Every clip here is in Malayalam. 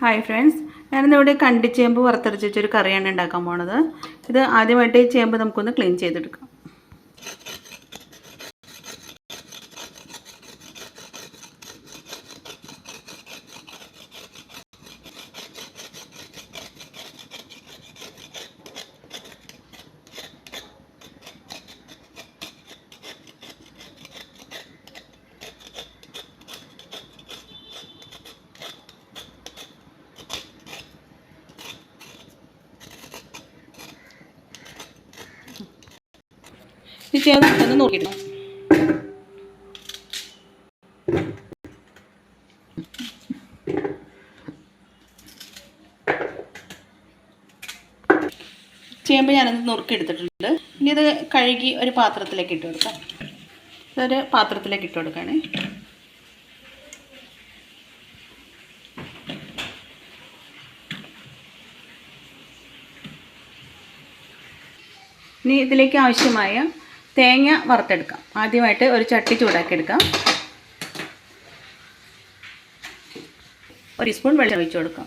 ഹായ് ഫ്രണ്ട്സ് ഞാനിന്നിവിടെ കണ്ടിച്ചേമ്പ് വറുത്തരച്ച് വെച്ചൊരു കറിയാണ് ഉണ്ടാക്കാൻ പോണത്. ഇത് ആദ്യമായിട്ട് ചേമ്പ് നമുക്കൊന്ന് ക്ലീൻ ചെയ്തെടുക്കാം. ഈ ചേമ്പ് ഒന്ന് നോക്കിയിടണം ചേമ്പ് ഞാനത് നുറുക്കി എടുത്തിട്ടുണ്ട് ഇനി ഇത് കഴുകി ഒരു പാത്രത്തിലേക്ക് ഇട്ട് കൊടുക്കാം. ഇതൊരു പാത്രത്തിലേക്ക് ഇട്ട് കൊടുക്കുകയാണേ. ഇനി ഇതിലേക്ക് ആവശ്യമായ തേങ്ങ വറുത്തെടുക്കാം. ആദ്യമായിട്ട് ഒരു ചട്ടി ചൂടാക്കി എടുക്കാം ഒരു സ്പൂൺ വെള്ളം ഒഴിച്ചു കൊടുക്കാം.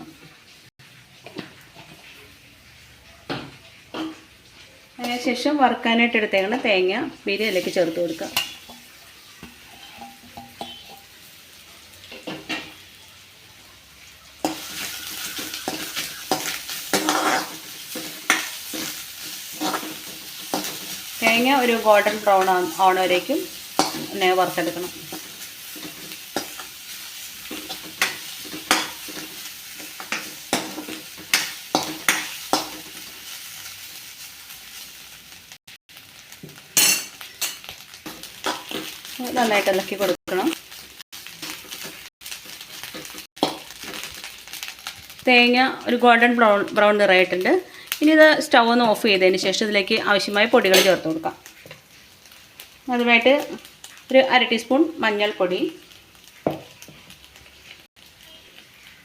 അതിനുശേഷം വറുക്കാനായിട്ട് എടുത്തേക്കുന്ന തേങ്ങ ബിരിയാണിയിലേക്ക് ചേർത്ത് കൊടുക്കാം. തേങ്ങ ഒരു ഗോൾഡൻ ബ്രൗൺ ആവണവരേക്കും പിന്നെ വറുത്തെടുക്കണം. നന്നായിട്ട് ഇളക്കി കൊടുക്കണം. തേങ്ങ ഒരു ഗോൾഡൻ ബ്രൗൺ ബ്രൗൺ നിറയായിട്ടുണ്ട് ഇനി ഇത് സ്റ്റൗ ഒന്ന് ഓഫ് ചെയ്തതിന് ശേഷം ഇതിലേക്ക് ആവശ്യമായ പൊടികൾ ചേർത്ത് കൊടുക്കാം. അതുമായിട്ട് ഒരു അര ടീസ്പൂൺ മഞ്ഞൾപ്പൊടി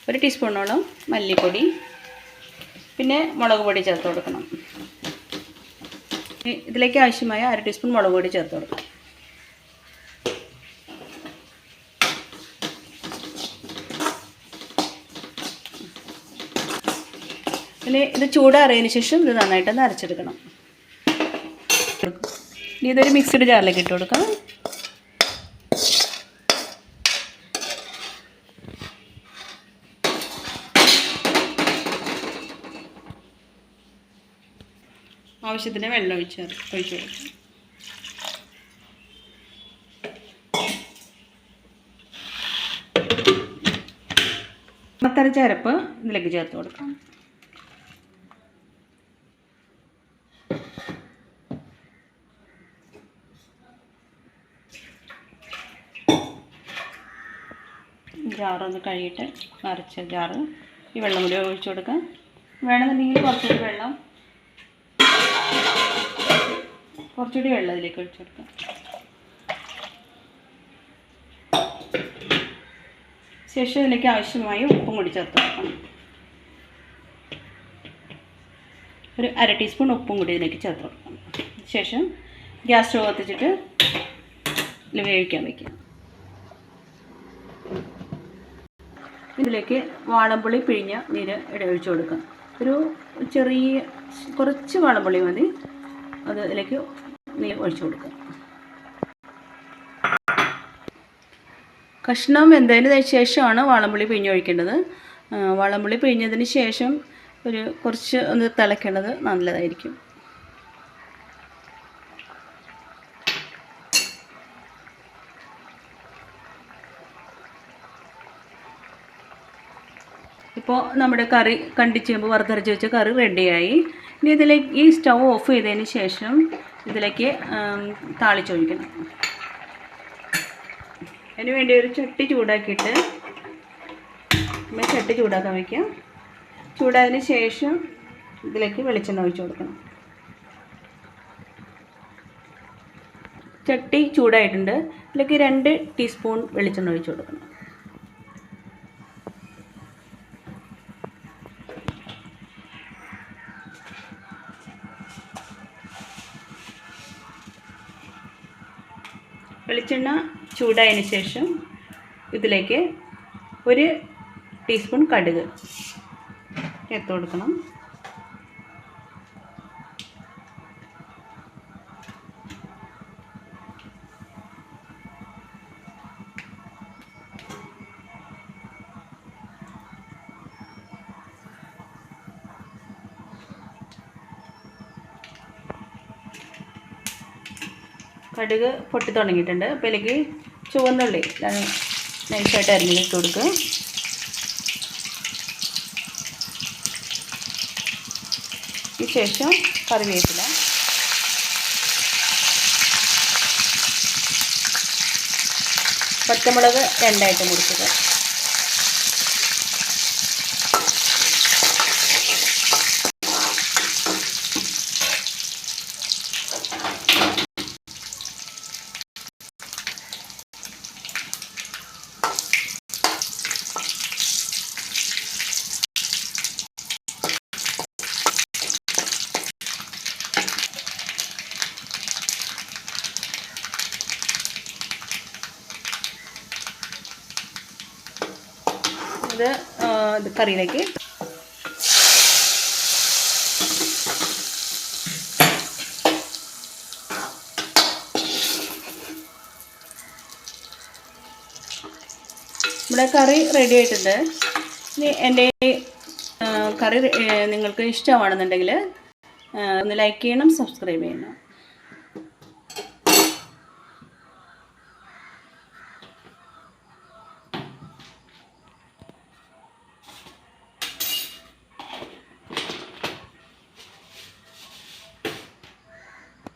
ഒരു ടീസ്പൂണോളം മല്ലിപ്പൊടി പിന്നെ മുളക് പൊടി ചേർത്ത് കൊടുക്കണം. ഇതിലേക്ക് ആവശ്യമായ അര ടീസ്പൂൺ മുളക് പൊടി ചേർത്ത് കൊടുക്കാം. ഇത് ചൂടാറിയതിന് ശേഷം ഇത് നന്നായിട്ടൊന്ന് അരച്ചെടുക്കണം. ഇനി ഇതൊരു മിക്സഡ് ജാറിലേക്ക് ഇട്ട് കൊടുക്കാം. ആവശ്യത്തിന് വെള്ളം ഒഴിച്ച് ഒഴിച്ചു കൊടുക്കാം. മത്തരച്ച ചരപ്പ് ഇതിലേക്ക് ചേർത്ത് കൊടുക്കാം. ജാറൊന്ന് കഴുകിയിട്ട് നിറച്ച ജാറ് ഈ വെള്ളം കൂടി ഒഴിച്ചു കൊടുക്കാം വേണമെന്നുണ്ടെങ്കിൽ കുറച്ചുകൂടി വെള്ളം കുറച്ചുകൂടി വെള്ളം അതിലേക്ക് ഒഴിച്ചു കൊടുക്കാം ശേഷം ഇതിലേക്ക് ആവശ്യമായി ഉപ്പും കൂടി ചേർത്ത് കൊടുക്കണം. ഒരു അര ടീസ്പൂൺ ഉപ്പും കൂടി ഇതിലേക്ക് ചേർത്ത് കൊടുക്കണം. ശേഷം ഗ്യാസ് സ്റ്റവ് കത്തിച്ചിട്ട് വേവിക്കാൻ വയ്ക്കാം ഇതിലേക്ക് വാളംപുളി പിഴിഞ്ഞ നീര് ഇടയൊഴിച്ചു കൊടുക്കാം. ഒരു ചെറിയ കുറച്ച് വാളംപുളി മതി. അത് ഇതിലേക്ക് നീര് ഒഴിച്ചു കൊടുക്കാം. കഷ്ണം വെന്തതിന് ശേഷമാണ് വാളംപുളി പിഴിഞ്ഞൊഴിക്കേണ്ടത് വാളംപുളി പിഴിഞ്ഞതിന് ശേഷം ഒരു കുറച്ച് ഒന്ന് തിളയ്ക്കേണ്ടത് നല്ലതായിരിക്കും. ഇപ്പോൾ നമ്മുടെ കറി കണ്ടിച്ചേമ്പ് വറുത്തരച്ച് വെച്ച കറി റെഡിയായി ഇനി ഇതിലേക്ക് ഈ സ്റ്റൗ ഓഫ് ചെയ്തതിന് ശേഷം ഇതിലേക്ക് താളിച്ചൊഴിക്കണം. അതിന് വേണ്ടി ഒരു ചട്ടി ചൂടാക്കിയിട്ട് നമ്മൾ ചട്ടി ചൂടാക്കാൻ വയ്ക്കാം ചൂടായതിന് ശേഷം ഇതിലേക്ക് വെളിച്ചെണ്ണ ഒഴിച്ചു കൊടുക്കണം. ചട്ടി ചൂടായിട്ടുണ്ട്. ഇതിലേക്ക് രണ്ട് ടീസ്പൂൺ വെളിച്ചെണ്ണ ഒഴിച്ചു കൊടുക്കണം. വെളിച്ചെണ്ണ ചൂടായതിന് ശേഷം ഇതിലേക്ക് ഒരു ടീസ്പൂൺ കടുക് ചേർത്ത് കൊടുക്കണം. കടുക് പൊട്ടി തുടങ്ങിയിട്ടുണ്ട്. അപ്പോൾ ഇതിലേക്ക് ചുവന്നുള്ളി നൈസായിട്ട് അരിഞ്ഞിട്ട് കൊടുക്കുക. ശേഷം കറിവേപ്പില. പച്ചമുളക് രണ്ടായിട്ട് മുറിച്ചത് ഇത് കറിയിലേക്ക്. ഇവിടെ കറി റെഡി ആയിട്ടുണ്ട്. ഇനി എന്റെ കറി നിങ്ങൾക്ക് ഇഷ്ടമാണെന്നുണ്ടെങ്കിൽ ഒന്ന് ലൈക്ക് ചെയ്യണം സബ്സ്ക്രൈബ് ചെയ്യണം.